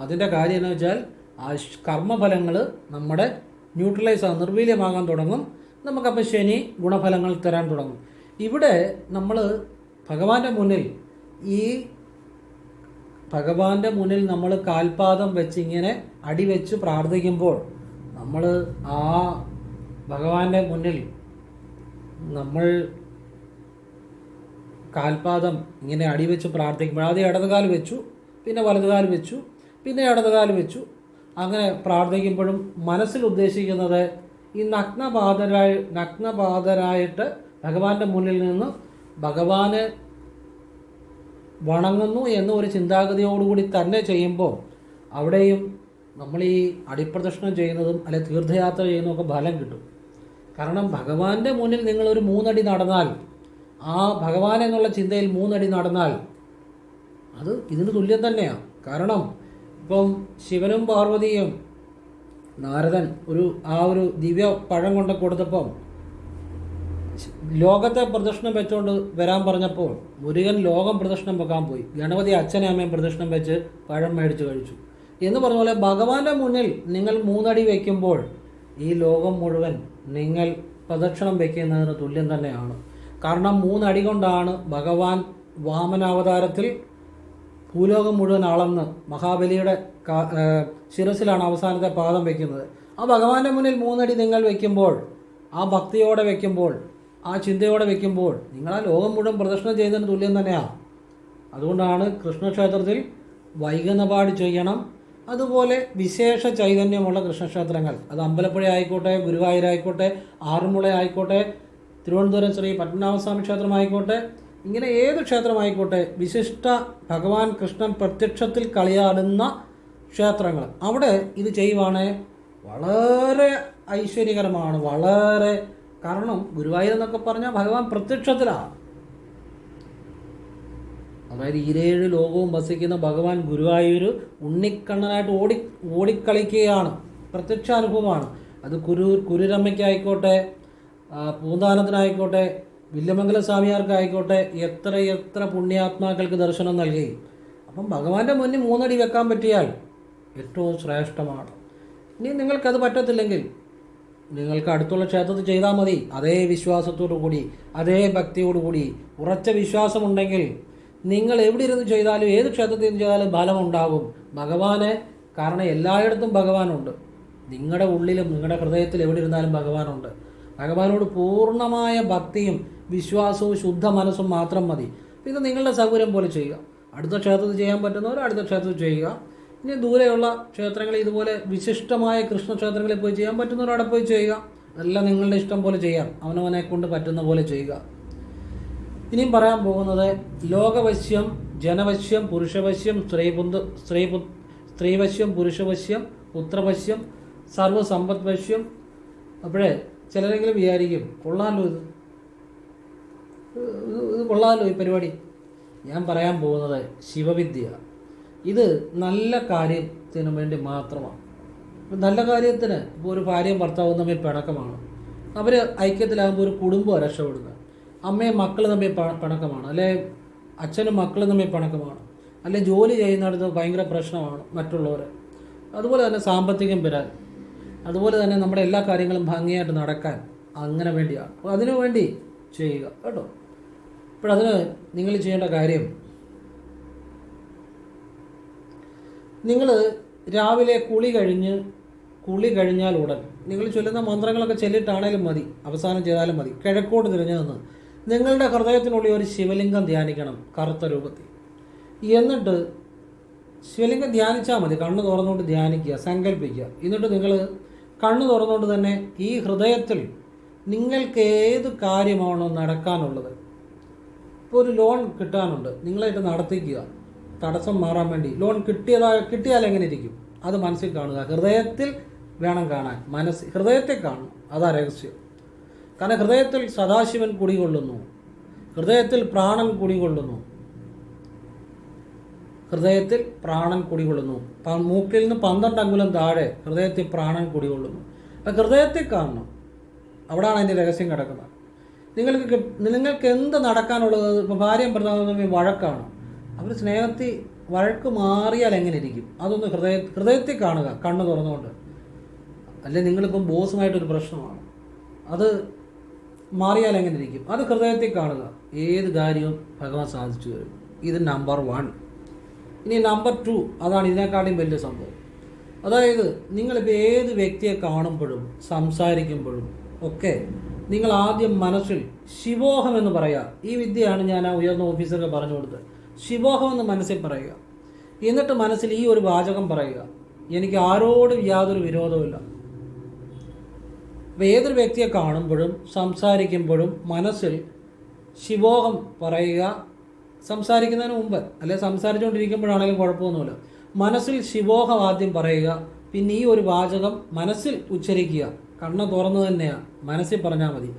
അതിന്റെ കാര്യം എന്ന് വെച്ചാൽ ആ കർമ്മഫലങ്ങൾ നമ്മുടെ ന്യൂട്രലൈസ് ആ നിർവീര്യമാകാൻ തുടങ്ങും. നമുക്കപ്പോൾ ശനി ഗുണഫലങ്ങൾ തരാൻ തുടങ്ങും. ഇവിടെ നമ്മൾ ഭഗവാന്റെ മുന്നിൽ ഈ ഭഗവാന്റെ മുന്നിൽ നമ്മൾ കാൽപാദം വെച്ച് ഇങ്ങനെ അടിവെച്ച് പ്രാർത്ഥിക്കുമ്പോൾ നമ്മൾ ആ ഭഗവാന്റെ മുന്നിൽ നമ്മൾ കാൽപാദം ഇങ്ങനെ അടിവെച്ച് പ്രാർത്ഥിക്കുമ്പോൾ ആദ്യം ഇടതുകാൽ വെച്ചു പിന്നെ വലതുകാൽ വെച്ചു പിന്നെ ഇടതുകാൽ വെച്ചു. അങ്ങനെ പ്രാർത്ഥിക്കുമ്പോഴും മനസ്സിൽ ഉദ്ദേശിക്കുന്നത് ഈ നഗ്നപാതരായി നഗ്നപാതരായിട്ട് ഭഗവാന്റെ മുന്നിൽ നിന്ന് ഭഗവാന് വണങ്ങുന്നു എന്നൊരു ചിന്താഗതിയോടുകൂടി തന്നെ ചെയ്യുമ്പോൾ അവിടെയും നമ്മൾ ഈ അടിപ്രദക്ഷിണം ചെയ്യുന്നതും അല്ലെ തീർത്ഥയാത്ര ചെയ്യുന്നതൊക്കെ ഫലം കിട്ടും. കാരണം ഭഗവാന്റെ മുന്നിൽ നിങ്ങൾ ഒരു മൂന്നടി നടന്നാൽ ആ ഭഗവാൻ എന്നുള്ള ചിന്തയിൽ മൂന്നടി നടന്നാൽ അത് ഇതിന് തുല്യം തന്നെയാണ് കാരണം ഇപ്പം ശിവനും പാർവതിയും നാരദൻ ഒരു ആ ഒരു ദിവ്യ പഴം കൊണ്ട് കൊടുത്തപ്പം ലോകത്തെ പ്രദക്ഷിണം വെച്ചുകൊണ്ട് വരാൻ പറഞ്ഞപ്പോൾ മുരുകൻ ലോകം പ്രദക്ഷിണം വെക്കാൻ പോയി. ഗണപതി അച്ഛനെ അമ്മയും പ്രദക്ഷിണം വെച്ച് പഴം മേടിച്ച് കഴിച്ചു. എന്ന് പറഞ്ഞ പോലെ ഭഗവാന്റെ മുന്നിൽ നിങ്ങൾ മൂന്നടി വയ്ക്കുമ്പോൾ ഈ ലോകം മുഴുവൻ നിങ്ങൾ പ്രദക്ഷിണം വയ്ക്കുന്നതിന് തുല്യം തന്നെയാണ്. കാരണം മൂന്നടി കൊണ്ടാണ് ഭഗവാൻ വാമനാവതാരത്തിൽ ഭൂലോകം മുഴുവൻ അളന്ന് മഹാബലിയുടെ ശിരസിലാണ് അവസാനത്തെ പാദം വയ്ക്കുന്നത്. ആ ഭഗവാന്റെ മുന്നിൽ മൂന്നടി നിങ്ങൾ വയ്ക്കുമ്പോൾ ആ ഭക്തിയോടെ വയ്ക്കുമ്പോൾ ആ ചിന്തയോടെ വയ്ക്കുമ്പോൾ നിങ്ങൾ ആ ലോകം മുഴുവൻ പ്രദക്ഷിണം ചെയ്യുന്നതിന് തുല്യം തന്നെയാണ് അതുകൊണ്ടാണ് കൃഷ്ണക്ഷേത്രത്തിൽ വൈകുന്നപാട് ചെയ്യണം. അതുപോലെ വിശേഷ ചൈതന്യമുള്ള കൃഷ്ണക്ഷേത്രങ്ങൾ. അത് അമ്പലപ്പുഴ ആയിക്കോട്ടെ ഗുരുവായൂരായിക്കോട്ടെ ആറന്മുള ആയിക്കോട്ടെ തിരുവനന്തപുരം ശ്രീ പത്മനാഭസ്വാമി ക്ഷേത്രമായിക്കോട്ടെ ഇങ്ങനെ ഏത് ക്ഷേത്രമായിക്കോട്ടെ വിശിഷ്ട ഭഗവാൻ കൃഷ്ണൻ പ്രത്യക്ഷത്തിൽ കളിയാടുന്ന ക്ഷേത്രങ്ങൾ. അവിടെ ഇത് ചെയ്യുവാണ് വളരെ ഐശ്വര്യകരമാണ് വളരെ കാരണം ഗുരുവായൂർ എന്നൊക്കെ പറഞ്ഞാൽ ഭഗവാൻ പ്രത്യക്ഷത്തിലാണ്. അതായത് ഇരേഴ് ലോകവും വസിക്കുന്ന ഭഗവാൻ ഗുരുവായൂർ ഉണ്ണിക്കണ്ണനായിട്ട് ഓടി ഓടിക്കളിക്കുകയാണ്. പ്രത്യക്ഷ അനുഭവമാണ് അത് കുരു കുരുരമ്മയ്ക്കായിക്കോട്ടെ പൂന്താനത്തിനായിക്കോട്ടെ വില്ലമംഗല സ്വാമിയാർക്കായിക്കോട്ടെ എത്ര എത്ര പുണ്യാത്മാക്കൾക്ക് ദർശനം നൽകി. അപ്പം ഭഗവാന്റെ മുന്നിൽ മൂന്നടി വെക്കാൻ പറ്റിയാൽ ഏറ്റവും ശ്രേഷ്ഠമാണ്. ഇനി നിങ്ങൾക്കത് പറ്റത്തില്ലെങ്കിൽ നിങ്ങൾക്ക് അടുത്തുള്ള ക്ഷേത്രത്തിൽ ചെയ്താൽ മതി. അതേ വിശ്വാസത്തോടു കൂടി അതേ ഭക്തിയോടുകൂടി ഉറച്ച വിശ്വാസമുണ്ടെങ്കിൽ നിങ്ങൾ എവിടെ ഇരുന്ന് ചെയ്താലും ഏത് ക്ഷേത്രത്തിൽ നിന്ന് ചെയ്താലും ഫലമുണ്ടാകും. ഭഗവാനെ കാരണം എല്ലായിടത്തും ഭഗവാനുണ്ട്. നിങ്ങളുടെ ഉള്ളിലും നിങ്ങളുടെ ഹൃദയത്തിൽ എവിടെ ഇരുന്നാലും ഭഗവാനുണ്ട്. ഭഗവാനോട് പൂർണമായ ഭക്തിയും വിശ്വാസവും ശുദ്ധ മനസ്സും മാത്രം മതി. ഇത് നിങ്ങളുടെ സൗകര്യം പോലെ ചെയ്യുക. അടുത്ത ക്ഷേത്രത്തിൽ ചെയ്യാൻ പറ്റുന്നവർ അടുത്ത ക്ഷേത്രത്തിൽ ചെയ്യുക. ഇനി ദൂരെയുള്ള ക്ഷേത്രങ്ങളിൽ ഇതുപോലെ വിശിഷ്ടമായ കൃഷ്ണക്ഷേത്രങ്ങളിൽ പോയി ചെയ്യാൻ പറ്റുന്നവർ അവിടെ പോയി ചെയ്യുക. അതെല്ലാം നിങ്ങളുടെ ഇഷ്ടം പോലെ ചെയ്യാം. അവനവനെ കൊണ്ട് പറ്റുന്ന പോലെ ചെയ്യുക. ഇനിയും പറയാൻ പോകുന്നത് ലോകവശ്യം ജനവശ്യം പുരുഷവശ്യം സ്ത്രീപുന്ത സ്ത്രീപു സ്ത്രീവശ്യം പുരുഷവശ്യം പുത്രവശ്യം സർവസമ്പദ്വശ്യം അപ്പോഴേ ചിലരെങ്കിലും വിചാരിക്കും കൊള്ളാമല്ലോ ഇത്? ഇത് കൊള്ളാമല്ലോ ഈ പരിപാടി? ഞാൻ പറയാൻ പോകുന്നത് ശിവവിദ്യ. ഇത് നല്ല കാര്യത്തിന് വേണ്ടി മാത്രമാണ്. നല്ല കാര്യത്തിന് ഇപ്പോൾ ഒരു ഭാര്യയും ഭർത്താവും തമ്മിൽ പിണക്കമാണ് അവർ ഐക്യത്തിലാകുമ്പോൾ ഒരു കുടുംബം രക്ഷപ്പെടുന്നത് അമ്മയും മക്കളും തമ്മിൽ പിണക്കമാണ്. അല്ലെ അച്ഛനും മക്കളും തമ്മിൽ പിണക്കമാണ്. അല്ലെ ജോലി ചെയ്യുന്നിടത്ത് ഭയങ്കര പ്രശ്നമാണ് മറ്റുള്ളവർ അതുപോലെ തന്നെ സാമ്പത്തികം വരാൻ. അതുപോലെ തന്നെ നമ്മുടെ എല്ലാ കാര്യങ്ങളും ഭംഗിയായിട്ട് നടക്കാൻ അങ്ങനെ വേണ്ടിയാണ്. അപ്പോൾ അതിനു വേണ്ടി ചെയ്യുക കേട്ടോ? ഇപ്പോഴതിന് നിങ്ങൾ ചെയ്യേണ്ട കാര്യം നിങ്ങൾ രാവിലെ കുളി കഴിഞ്ഞ് കുളി കഴിഞ്ഞാൽ ഉടൻ നിങ്ങൾ ചൊല്ലുന്ന മന്ത്രങ്ങളൊക്കെ ചൊല്ലിട്ടാണേലും മതി അവസാനം ചെയ്താലും മതി കിഴക്കോട്ട് തിരിഞ്ഞു നിന്ന് നിങ്ങളുടെ ഹൃദയത്തിനുള്ളിൽ ഒരു ശിവലിംഗം ധ്യാനിക്കണം കറുത്ത രൂപത്തിൽ. എന്നിട്ട് ശിവലിംഗം ധ്യാനിച്ചാൽ മതി. കണ്ണ് തുറന്നുകൊണ്ട് ധ്യാനിക്കുക സങ്കല്പിക്കുക എന്നിട്ട് നിങ്ങൾ കണ്ണ് തുറന്നുകൊണ്ട് തന്നെ ഈ ഹൃദയത്തിൽ നിങ്ങൾക്ക് ഏത് കാര്യമാണോ നടക്കാനുള്ളത് ഇപ്പോൾ ഒരു ലോൺ കിട്ടാനുണ്ട് നിങ്ങളായിട്ട് നടത്തിക്കുക. തടസ്സം മാറാൻ വേണ്ടി. ലോൺ കിട്ടിയതാ കിട്ടിയാൽ എങ്ങനെ ഇരിക്കും? അത് മനസ്സിൽ കാണുക. ഹൃദയത്തിൽ വേണം കാണാൻ. മനസ്സ് ഹൃദയത്തെ കാണും അതാ രഹസ്യം. കാരണം ഹൃദയത്തിൽ സദാശിവൻ കുടികൊള്ളുന്നു. ഹൃദയത്തിൽ പ്രാണൻ കുടികൊള്ളുന്നു. ഹൃദയത്തിൽ പ്രാണൻ കുടികൊള്ളുന്നു. മൂക്കിൽ നിന്ന് പന്ത്രണ്ട് അങ്കുലം താഴെ ഹൃദയത്തിൽ പ്രാണൻ കുടികൊള്ളുന്നു. അപ്പം ഹൃദയത്തിൽ കാണണം. അവിടെയാണ് അതിന്റെ രഹസ്യം കിടക്കുന്നത്. നിങ്ങൾക്ക് നിങ്ങൾക്ക് എന്ത് നടക്കാനുള്ളത്? ഇപ്പോൾ ഭാര്യയും പ്രധാനമന്ത്രി വഴക്കാണ്. അവർ സ്നേഹത്തിൽ വഴക്ക് മാറിയാൽ എങ്ങനെ ഇരിക്കും? അതൊന്ന് ഹൃദയ ഹൃദയത്തിൽ കാണുക കണ്ണ് തുറന്നുകൊണ്ട്. അല്ലെ നിങ്ങളിപ്പം ബോസുമായിട്ടൊരു പ്രശ്നമാണ്. അത് മാറിയാൽ എങ്ങനെ ഇരിക്കും? അത് ഹൃദയത്തിൽ കാണുക. ഏത് കാര്യവും ഭഗവാൻ സാധിച്ചു തരും. ഇത് നമ്പർ വൺ ഇനി നമ്പർ ടു അതാണ് ഇതിനേക്കാളും വലിയ സംഭവം. അതായത് നിങ്ങളിപ്പോൾ ഏത് വ്യക്തിയെ കാണുമ്പോഴും സംസാരിക്കുമ്പോഴും ഒക്കെ നിങ്ങൾ ആദ്യം മനസ്സിൽ ശിവോഹം എന്ന് പറയുക ഈ വിദ്യയാണ് ഞാൻ ആ ഉയർന്ന ഓഫീസർക്ക് പറഞ്ഞു കൊടുത്തത്. ശിവോഹം എന്ന് മനസ്സിൽ പറയുക. എന്നിട്ട് മനസ്സിൽ ഈ ഒരു വാചകം പറയുക. എനിക്ക് ആരോടും യാതൊരു വിരോധവുമില്ല. ഏതൊരു വ്യക്തിയെ കാണുമ്പോഴും സംസാരിക്കുമ്പോഴും മനസ്സിൽ ശിവോഹം പറയുക സംസാരിക്കുന്നതിന് മുമ്പ് അല്ലെ സംസാരിച്ചുകൊണ്ടിരിക്കുമ്പോഴാണെങ്കിലും കുഴപ്പമൊന്നുമില്ല. മനസ്സിൽ ശിവോഹം ആദ്യം പറയുക പിന്നെ ഈ ഒരു വാചകം മനസ്സിൽ ഉച്ചരിക്കുക. കണ്ണ് തുറന്നു തന്നെയാണ് മനസ്സിൽ പറഞ്ഞാൽ മതി.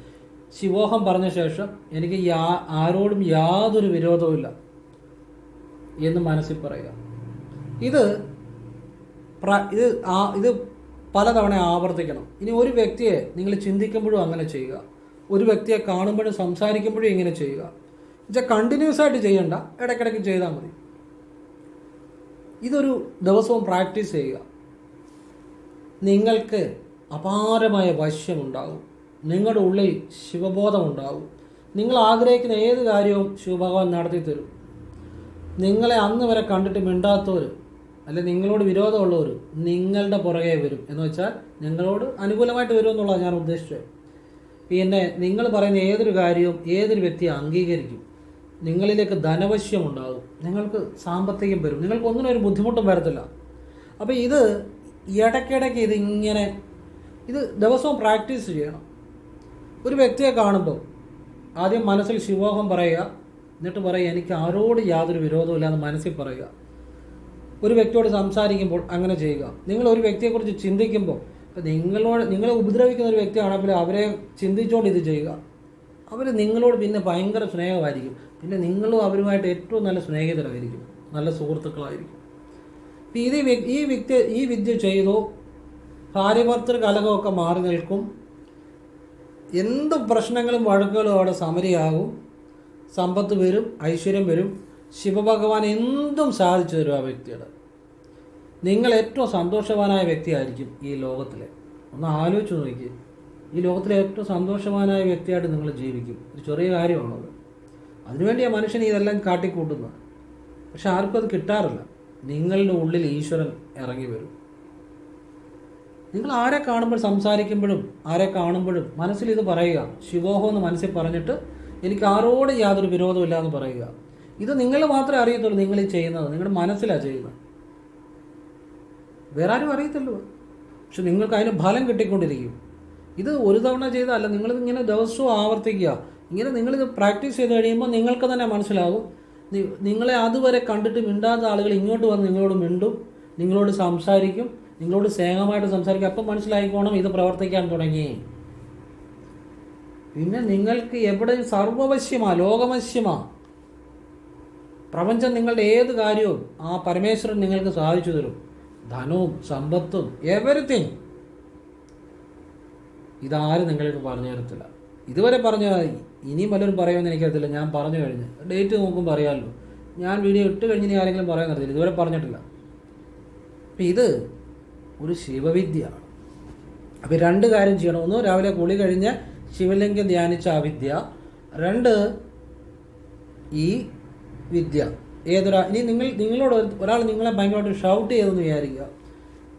ശിവോഹം പറഞ്ഞ ശേഷം എനിക്ക് യാ ആരോടും യാതൊരു വിരോധവുമില്ല എന്ന് മനസ്സിൽ പറയുക. ഇത് ഇത് ആ ഇത് പലതവണ ആവർത്തിക്കണം. ഇനി ഒരു വ്യക്തിയെ നിങ്ങൾ ചിന്തിക്കുമ്പോഴും അങ്ങനെ ചെയ്യുക. ഒരു വ്യക്തിയെ കാണുമ്പോഴും സംസാരിക്കുമ്പോഴും ഇങ്ങനെ ചെയ്യുക. എന്നുവെച്ചാൽ കണ്ടിന്യൂസ് ആയിട്ട് ചെയ്യണ്ട. ഇടയ്ക്കിടയ്ക്ക് ചെയ്താൽ മതി. ഇതൊരു ദിവസവും പ്രാക്ടീസ് ചെയ്യുക. നിങ്ങൾക്ക് അപാരമായ വശ്യമുണ്ടാകും നിങ്ങളുടെ ഉള്ളിൽ ശിവബോധം ഉണ്ടാകും. നിങ്ങൾ ആഗ്രഹിക്കുന്ന ഏത് കാര്യവും ശിവഭഗവാൻ നടത്തി തരും നിങ്ങളെ അന്ന് വരെ കണ്ടിട്ട് മിണ്ടാത്തവർ അല്ലെ നിങ്ങളോട് വിരോധമുള്ളവർ നിങ്ങളുടെ പുറകെ വരും. എന്ന് വെച്ചാൽ നിങ്ങളോട് അനുകൂലമായിട്ട് വരും എന്നുള്ളതാണ് ഞാൻ ഉദ്ദേശിച്ചത്. പിന്നെ നിങ്ങൾ പറയുന്ന ഏതൊരു കാര്യവും ഏതൊരു വ്യക്തിയെ അംഗീകരിക്കും. നിങ്ങളിലേക്ക് ധനവശ്യം ഉണ്ടാകും. നിങ്ങൾക്ക് സാമ്പത്തികം വരും. നിങ്ങൾക്ക് ഒന്നിനും ഒരു ബുദ്ധിമുട്ടും വരത്തില്ല. അപ്പോൾ ഇത് ഇടയ്ക്കിടയ്ക്ക് ഇതിങ്ങനെ ഇത് ദിവസവും പ്രാക്ടീസ് ചെയ്യണം. ഒരു വ്യക്തിയെ കാണുമ്പോൾ ആദ്യം മനസ്സിൽ ശിവോഹം പറയുക. എന്നിട്ട് പറയുക എനിക്ക് ആരോട് യാതൊരു വിരോധമില്ല എന്ന് മനസ്സിൽ പറയുക. ഒരു വ്യക്തിയോട് സംസാരിക്കുമ്പോൾ അങ്ങനെ ചെയ്യുക. നിങ്ങൾ ഒരു വ്യക്തിയെക്കുറിച്ച് ചിന്തിക്കുമ്പോൾ ഇപ്പം നിങ്ങളോട് നിങ്ങളെ ഉപദ്രവിക്കുന്ന ഒരു വ്യക്തിയാണെങ്കിൽ അവരെ ചിന്തിച്ചുകൊണ്ട് ഇത് ചെയ്യുക. അവർ നിങ്ങളോട് പിന്നെ ഭയങ്കര സ്നേഹമായിരിക്കും. പിന്നെ നിങ്ങളും അവരുമായിട്ട് ഏറ്റവും നല്ല സ്നേഹിതരായിരിക്കും. നല്ല സുഹൃത്തുക്കളായിരിക്കും. ഇത് ഈ വ്യക്തി ഈ വിദ്യ ചെയ്തോ. ഭാര്യഭർത്തൃ കലകമൊക്കെ മാറി നിൽക്കും. എന്ത് പ്രശ്നങ്ങളും വഴക്കുകളും അവിടെ സമരിയാകും. സമ്പത്ത് വരും ഐശ്വര്യം വരും. ശിവഭഗവാൻ എന്തും സാധിച്ചു തരും ആ വ്യക്തിയുടെ. നിങ്ങൾ ഏറ്റവും സന്തോഷവാനായ വ്യക്തിയായിരിക്കും ഈ ലോകത്തിലെ. ഒന്ന് ആലോചിച്ച് നോക്കി ഈ ലോകത്തിലെ ഏറ്റവും സന്തോഷവാനായ വ്യക്തിയായിട്ട് നിങ്ങൾ ജീവിക്കും. ഒരു ചെറിയ കാര്യമാണത്. അതിനുവേണ്ടിയാണ് മനുഷ്യൻ ഇതെല്ലാം കാട്ടിക്കൂട്ടുന്നത് പക്ഷെ ആർക്കും അത് കിട്ടാറില്ല. നിങ്ങളുടെ ഉള്ളിൽ ഈശ്വരൻ ഇറങ്ങി വരും. നിങ്ങൾ ആരെ കാണുമ്പോൾ സംസാരിക്കുമ്പോഴും ആരെ കാണുമ്പോഴും മനസ്സിൽ ഇത് പറയുക. ശിവോഹോ എന്ന് മനസ്സിൽ പറഞ്ഞിട്ട് എനിക്ക് ആരോടും യാതൊരു വിരോധമില്ല എന്ന് പറയുക. ഇത് നിങ്ങൾ മാത്രമേ അറിയത്തുള്ളൂ നിങ്ങൾ ചെയ്യുന്നത്. നിങ്ങളുടെ മനസ്സിലാണ് ചെയ്യുന്നത്. വേറെ ആരും അറിയത്തുള്ളൂ പക്ഷെ നിങ്ങൾക്ക് അതിന് ഫലം കിട്ടിക്കൊണ്ടിരിക്കും. ഇത് ഒരു തവണ ചെയ്തതല്ല നിങ്ങളിത് ഇങ്ങനെ ദിവസവും ആവർത്തിക്കുക. ഇങ്ങനെ നിങ്ങളിത് പ്രാക്ടീസ് ചെയ്ത് കഴിയുമ്പോൾ നിങ്ങൾക്ക് തന്നെ മനസ്സിലാകും. നിങ്ങളെ അതുവരെ കണ്ടിട്ട് മിണ്ടാത്ത ആളുകൾ ഇങ്ങോട്ട് വന്ന് നിങ്ങളോട് മിണ്ടും നിങ്ങളോട് സംസാരിക്കും നിങ്ങളോട് സ്നേഹമായിട്ട് സംസാരിക്കും. അപ്പം മനസ്സിലായിക്കോണം ഇത് പ്രവർത്തിക്കാൻ തുടങ്ങി. പിന്നെ നിങ്ങൾക്ക് എവിടെ സർവവശ്യമാണ് ലോകവശ്യമാ പ്രപഞ്ചം നിങ്ങളുടെ ഏത് കാര്യവും ആ പരമേശ്വരൻ നിങ്ങൾക്ക് സാധിച്ചു തരും. ധനവും സമ്പത്തും എവരിത്തിങ് ഇതാരും നിങ്ങൾക്ക് പറഞ്ഞു തരത്തില്ല. ഇതുവരെ പറഞ്ഞ ഇനിയും പലരും പറയുമെന്ന് എനിക്കറിയത്തില്ല. ഞാൻ പറഞ്ഞു കഴിഞ്ഞ്. ഡേറ്റ് നോക്കുമ്പോൾ അറിയാമല്ലോ ഞാൻ വീഡിയോ ഇട്ട് കഴിഞ്ഞ് ഇനി ആരെങ്കിലും പറയാൻ അറിയത്തില്ല ഇതുവരെ പറഞ്ഞിട്ടില്ല. അപ്പം ഇത് ഒരു ശിവവിദ്യയാണ്. അപ്പോൾ രണ്ട് കാര്യം ചെയ്യണം. ഒന്ന് രാവിലെ കുളി കഴിഞ്ഞ് ശിവലിംഗം ധ്യാനിച്ച ആ വിദ്യ. രണ്ട് ഈ വിദ്യ. ഏതൊരാ ഇനി നിങ്ങൾ നിങ്ങളോട് ഒരാൾ നിങ്ങളെ ഭയങ്കരമായിട്ട് ഷൗട്ട് ചെയ്തെന്ന് വിചാരിക്കുക.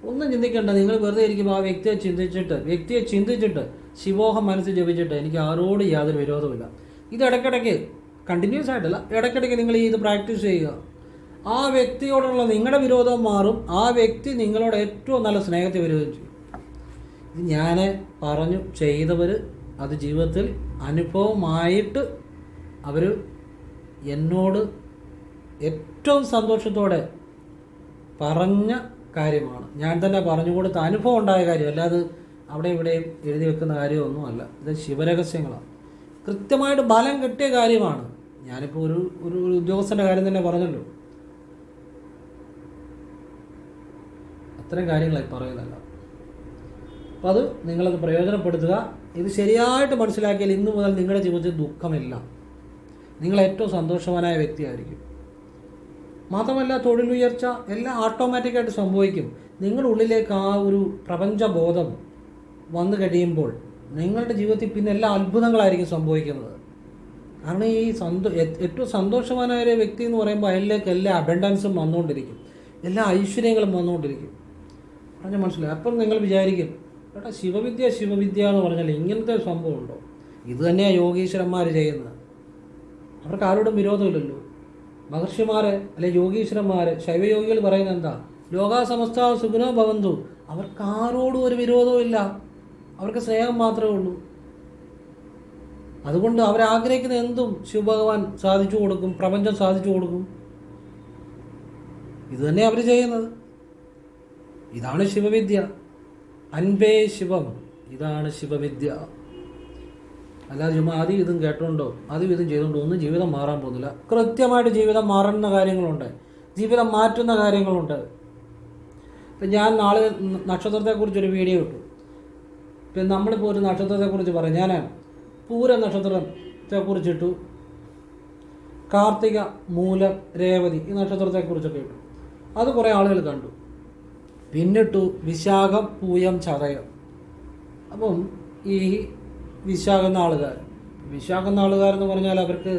ഒന്നും ചിന്തിക്കേണ്ട. നിങ്ങൾ വെറുതെ ഇരിക്കുമ്പോൾ ആ വ്യക്തിയെ ചിന്തിച്ചിട്ട് വ്യക്തിയെ ചിന്തിച്ചിട്ട് ശിവോഹം മനസ്സിൽ ജപിച്ചിട്ട് എനിക്ക് ആരോട് യാതൊരു വിരോധമില്ല ഇത് ഇടയ്ക്കിടയ്ക്ക് കണ്ടിന്യൂസ് ആയിട്ടല്ല. ഇടയ്ക്കിടയ്ക്ക് നിങ്ങൾ ഈ ഇത് പ്രാക്ടീസ് ചെയ്യുക. ആ വ്യക്തിയോടുള്ള നിങ്ങളുടെ വിരോധം മാറും. ആ വ്യക്തി നിങ്ങളോട് ഏറ്റവും നല്ല സ്നേഹത്തെ വരികയും ചെയ്യും. ഇത് ഞാൻ പറഞ്ഞു ചെയ്തവർ അത് ജീവിതത്തിൽ അനുഭവമായിട്ട് അവർ എന്നോട് ഏറ്റവും സന്തോഷത്തോടെ പറഞ്ഞ കാര്യമാണ്. ഞാൻ തന്നെ പറഞ്ഞു കൊടുത്ത അനുഭവം ഉണ്ടായ കാര്യം. അല്ലാതെ അവിടെ ഇവിടെയും എഴുതി വെക്കുന്ന കാര്യമൊന്നുമല്ല ഇത് ശിവരഹസ്യങ്ങളാണ്. കൃത്യമായിട്ട് ബലം കിട്ടിയ കാര്യമാണ്. ഞാനിപ്പോൾ ഒരു ഒരു ഉദ്യോഗസ്ഥന്റെ കാര്യം തന്നെ പറഞ്ഞല്ലോ. അത്തരം കാര്യങ്ങളായി പറയുന്നല്ല അപ്പോൾ അത് നിങ്ങളത് പ്രയോജനപ്പെടുത്തുക. ഇത് ശരിയായിട്ട് മനസ്സിലാക്കിയാൽ ഇന്നു മുതൽ നിങ്ങളുടെ ജീവിതത്തിൽ ദുഃഖമില്ല. നിങ്ങൾ ഏറ്റവും സന്തോഷവാനായ വ്യക്തിയായിരിക്കും. മാത്രമല്ല തൊഴിലുയർച്ച എല്ലാം ഓട്ടോമാറ്റിക്കായിട്ട് സംഭവിക്കും. നിങ്ങളുടെ ഉള്ളിലേക്ക് ആ ഒരു പ്രപഞ്ചബോധം വന്നു കഴിയുമ്പോൾ നിങ്ങളുടെ ജീവിതത്തിൽ പിന്നെ എല്ലാ അത്ഭുതങ്ങളായിരിക്കും സംഭവിക്കുന്നത്. കാരണം ഈ സന്തോ ഏറ്റവും സന്തോഷവാനായ ഒരു വ്യക്തി എന്ന് പറയുമ്പോൾ അതിലേക്ക് എല്ലാ അബൻഡൻസും വന്നുകൊണ്ടിരിക്കും. എല്ലാ ഐശ്വര്യങ്ങളും വന്നുകൊണ്ടിരിക്കും. പറഞ്ഞാൽ മനസ്സിലായി? അപ്പം നിങ്ങൾ വിചാരിക്കും ഏട്ടാ ശിവവിദ്യ ശിവവിദ്യ എന്ന് പറഞ്ഞാൽ ഇങ്ങനത്തെ സംഭവം ഉണ്ടോ? ഇത് തന്നെയാണ് യോഗീശ്വരന്മാർ ചെയ്യുന്നത്. അവർക്ക് ആരോടും വിരോധമില്ലല്ലോ. മഹർഷിമാര് അല്ലെ യോഗീശ്വരന്മാര് ശൈവയോഗികൾ പറയുന്നത് എന്താ? ലോകാസമസ്ത സുഖനോ ഭവന്തു. അവർക്ക് ആരോടും ഒരു വിരോധവും ഇല്ല. അവർക്ക് സ്നേഹം മാത്രമേ ഉള്ളൂ. അതുകൊണ്ട് അവരാഗ്രഹിക്കുന്ന എന്തും ശിവഭഗവാൻ സാധിച്ചു കൊടുക്കും പ്രപഞ്ചം സാധിച്ചു കൊടുക്കും. ഇത് തന്നെ അവർ ചെയ്യുന്നത്. ഇതാണ് ശിവവിദ്യ. അൻപേ ശിവം. ഇതാണ് ശിവവിദ്യ. അല്ലാതെ ചുമ്മാ ആദ്യം ഇതും കേട്ടോണ്ടോ ആദ്യം ഇതും ചെയ്തുകൊണ്ടോ ഒന്നും ജീവിതം മാറാൻ പോകുന്നില്ല. കൃത്യമായിട്ട് ജീവിതം മാറുന്ന കാര്യങ്ങളുണ്ട്. ജീവിതം മാറ്റുന്ന കാര്യങ്ങളുണ്ട്. ഇപ്പം ഞാൻ നാളെ നക്ഷത്രത്തെക്കുറിച്ചൊരു വീഡിയോ ഇട്ടു. ഇപ്പം നമ്മളിപ്പോൾ ഒരു നക്ഷത്രത്തെക്കുറിച്ച് പറയാം. ഞാൻ പൂര നക്ഷത്രത്തെക്കുറിച്ചിട്ടു. കാർത്തിക മൂലം രേവതി ഈ നക്ഷത്രത്തെക്കുറിച്ചൊക്കെ ഇട്ടു. അത് കുറേ ആളുകൾ കണ്ടു. പിന്നിട്ടു വിശാഖം പൂയം ചതയം. അപ്പം ഈ വിശാഖ ആളുകാർ. വിശാഖ ആളുകാരെന്ന് പറഞ്ഞാൽ അവർക്ക്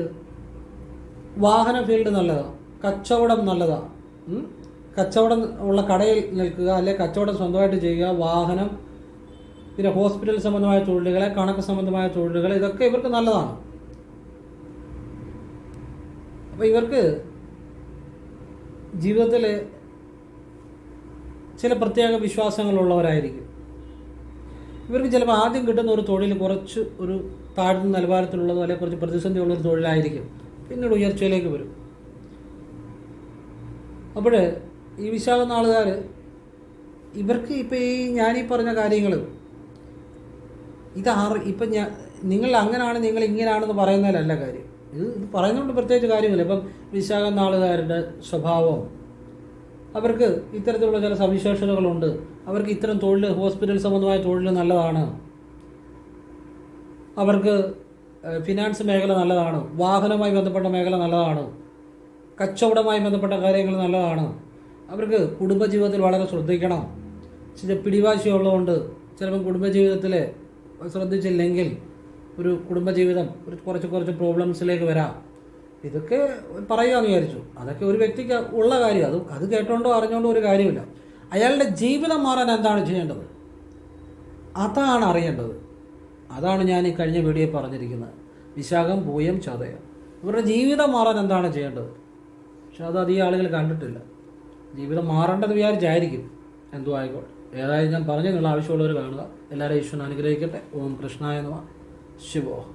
വാഹന ഫീൽഡ് നല്ലതാണ് കച്ചവടം നല്ലതാണ് കച്ചവടം ഉള്ള കടയിൽ നിൽക്കുക അല്ലെ കച്ചവടം സ്വന്തമായിട്ട് ചെയ്യുക വാഹനം പിന്നെ ഹോസ്പിറ്റൽ സംബന്ധമായ തൊഴിലുകളെ കണക്ക് സംബന്ധമായ തൊഴിലുകൾ ഇതൊക്കെ ഇവർക്ക് നല്ലതാണ്. അപ്പോൾ ഇവർക്ക് ജീവിതത്തിൽ ചില പ്രത്യേക വിശ്വാസങ്ങളുള്ളവരായിരിക്കും. ഇവർക്ക് ചിലപ്പോൾ ആദ്യം കിട്ടുന്ന ഒരു തൊഴിൽ കുറച്ച് ഒരു താഴ്ന്ന നിലവാരത്തിലുള്ളതോ അല്ലെങ്കിൽ കുറച്ച് പ്രതിസന്ധി ഉള്ളൊരു തൊഴിലായിരിക്കും. പിന്നീട് ഉയർച്ചയിലേക്ക് വരും. അപ്പോൾ ഈ വിശാഖ നാളുകാർ ഇവർക്ക് ഇപ്പോൾ ഈ ഞാനീ പറഞ്ഞ കാര്യങ്ങൾ ഇത് ആറ് ഇപ്പം ഞാൻ നിങ്ങൾ അങ്ങനെയാണ് നിങ്ങൾ ഇങ്ങനെയാണെന്ന് പറയുന്നതിലല്ല കാര്യം. ഇത് പറയുന്നതുകൊണ്ട് പ്രത്യേകിച്ച് കാര്യമില്ല. ഇപ്പം വിശാഖ നാളുകാരുടെ സ്വഭാവം അവർക്ക് ഇത്തരത്തിലുള്ള ചില സവിശേഷതകളുണ്ട്. അവർക്ക് ഇത്തരം തൊഴിൽ ഹോസ്പിറ്റൽ സംബന്ധമായ തൊഴിൽ നല്ലതാണ്. അവർക്ക് ഫിനാൻസ് മേഖല നല്ലതാണ്. വാഹനവുമായി ബന്ധപ്പെട്ട മേഖല നല്ലതാണ്. കച്ചവടവുമായി ബന്ധപ്പെട്ട കാര്യങ്ങൾ നല്ലതാണ്. അവർക്ക് കുടുംബജീവിതത്തിൽ വളരെ ശ്രദ്ധിക്കണം. ചില പിടിവാശിയുള്ളതുകൊണ്ട് ചിലപ്പം കുടുംബജീവിതത്തിൽ ശ്രദ്ധിച്ചില്ലെങ്കിൽ ഒരു കുടുംബജീവിതം ഒരു കുറച്ച് കുറച്ച് പ്രോബ്ലംസിലേക്ക് വരാം. ഇതൊക്കെ പറയുകയെന്ന് വിചാരിച്ചു. അതൊക്കെ ഒരു വ്യക്തിക്ക് ഉള്ള കാര്യം. അത് അത് കേട്ടോണ്ടോ അറിഞ്ഞോണ്ടോ ഒരു കാര്യമില്ല. അയാളുടെ ജീവിതം മാറാൻ എന്താണ് ചെയ്യേണ്ടത്? അതാണ് അറിയേണ്ടത്. അതാണ് ഞാൻ ഈ കഴിഞ്ഞ വീഡിയോയിൽ പറഞ്ഞിരിക്കുന്നത്. വിശാഖം പൂയം ചതയം. ഇവരുടെ ജീവിതം മാറാൻ എന്താണ് ചെയ്യേണ്ടത്? പക്ഷെ അത് അധികം ആളുകൾ കണ്ടിട്ടില്ല. ജീവിതം മാറേണ്ടത് വിചാരിച്ചായിരിക്കും. എന്തോ ആയിക്കോട്ടെ. ഏതായാലും ഞാൻ പറഞ്ഞു നിങ്ങൾ ആവശ്യമുള്ളവർ കാണുക. എല്ലാവരും ഈശ്വരൻ അനുഗ്രഹിക്കട്ടെ. ഓം കൃഷ്ണായ നമ. ശിവോ.